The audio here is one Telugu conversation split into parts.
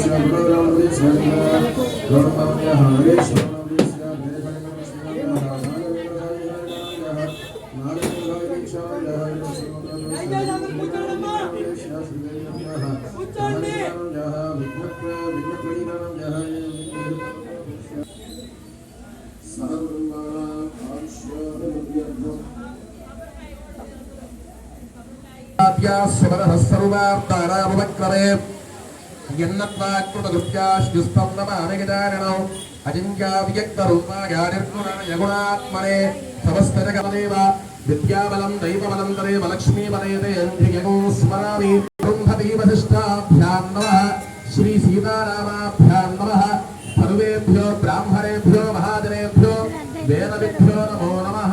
शङ्करं विष्णुं ब्रह्मण्यः विष्णुं सर्वहस्तरुवार्तारामवक्रे దైవబలం తదేవ లక్ష్మీపదేంద్రియగం స్మరామి బృంహతీ వశిష్టాభ్యాం నమః శ్రీ సీతారామాభ్యాం నమః సర్వేభ్యో బ్రాహ్మణేభ్యో మహాజనేభ్యో వేదవిభ్యో నమో నమః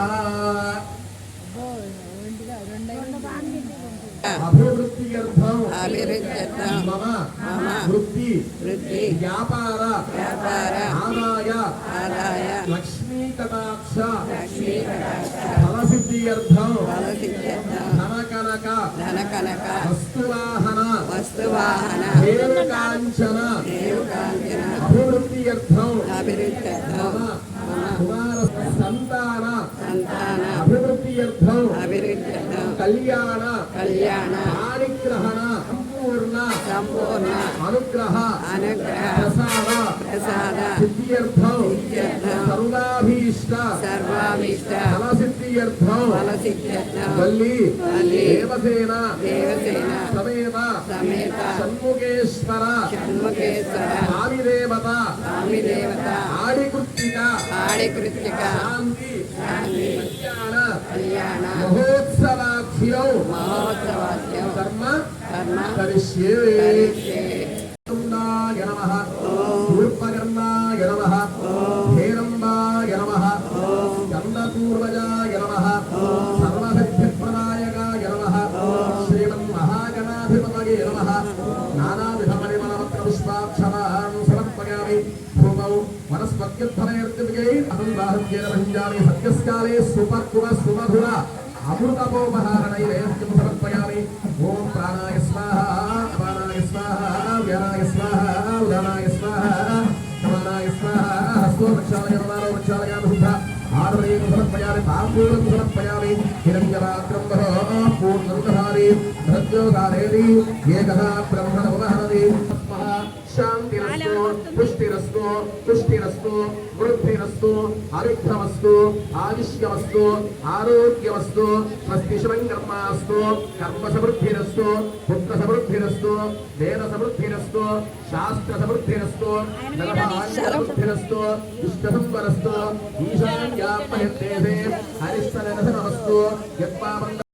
అభివృద్ధ్యర్థం అభివృద్ధ్యర్థం మమ మమ. వృత్తి వృద్ధి. వ్యాపార వ్యాపార. ఆదాయ ఆదాయ. లక్ష్మీ కటాక్ష లక్ష్మీ కటాక్ష. ఫలసిద్ధ్యర్థం ఫలసిద్ధ్యర్థం ధన కనక ధన కనక వస్తువాహన వస్తువాహన. దేవకాంచన దేవకాంచన అభివృద్ధ్యర్థం అభివృద్ధ్యర్థం మమ కుమార సంతాన సంతాన. అభివృద్ధ్యర్థం అభివృద్ధ్యర్థం కళ్యాణ కళ్యాణ పాణిగ్రహణ సంపూర్ణ సంపూర్ణ అనుగ్రహ అనుగ్రహ ప్రసాద ప్రసాద సిద్ధ్యర్థం సర్వాభీష్ట సర్వామిష్ట ఫలసిద్ధ్యర్థం ఫలసిద్ధ్యర్థం వల్లి వల్లి దేవసేన దేవసేన సమేత సమేత షణ్ముఖేశ్వర షణ్ముఖేశ్వర స్వామి దేవత స్వామి దేవత ఆడికృత్తిక ఆడికృత్తిక శాంతి శాంతి కళ్యాణ కళ్యాణ మహోత్సవాఖ్యౌ. కర్మ? కరిష్యే. నమః. శూర్పకర్ణాయ నమః. హేరంబాయ నమః. గంధపూర్వజాయ నమః. సర్వసిద్ధిప్రదాయకాయ నమః. శ్రీమన్మహాగణాధిపతయే నమః. నానావిధపరిమళపత్రపుష్పాక్షరాन् సమర్పయామి భూమౌ వనస్పత్యుద్ధమయర్తివిజై అహం బాహుజ్యేన భంజామి సత్యస్కాలే సుపర్కువ సుమధుర. అమృతపోపహారణైరేహ్యం సమర్పయామి ఓం ప్రాణాయ స్వాహ అపానాయ స్వాహ వ్యానాయ స్వాహ ఉదానాయ స్వాహ సమానాయ స్వాహ హస్తో వృక్షాలయ నమానో వృక్షాలయ బుద్ధ ఆరుణేయం సమర్పయామి తాంబూలం సమర్పయామి హిరణ్యరాత్రంబర పూర్ణరుదహారి భద్యోగాదేవి ఏకః బ్రహ్మణోపహరది శాంతిరస్తు పుష్టిరస్తు పుష్టిరస్తు వృద్ధిరస్తు అరిగ్రమస్తు ఆయుష్యమస్తు ఆరోగ్యమస్తు స్వస్తి శివంకర్మాస్తు కర్మ సమృద్ధిరస్తు పుత్ర సమృద్ధిరస్తు వేద సమృద్ధిరస్తు శాస్త్ర సమృద్ధిరస్తు సమృద్ధిరస్తు దుష్ట సంవరస్తు ఈశాన్యాత్మయత్తేజే హరిస్తనరసనమస్తు యత్పావంద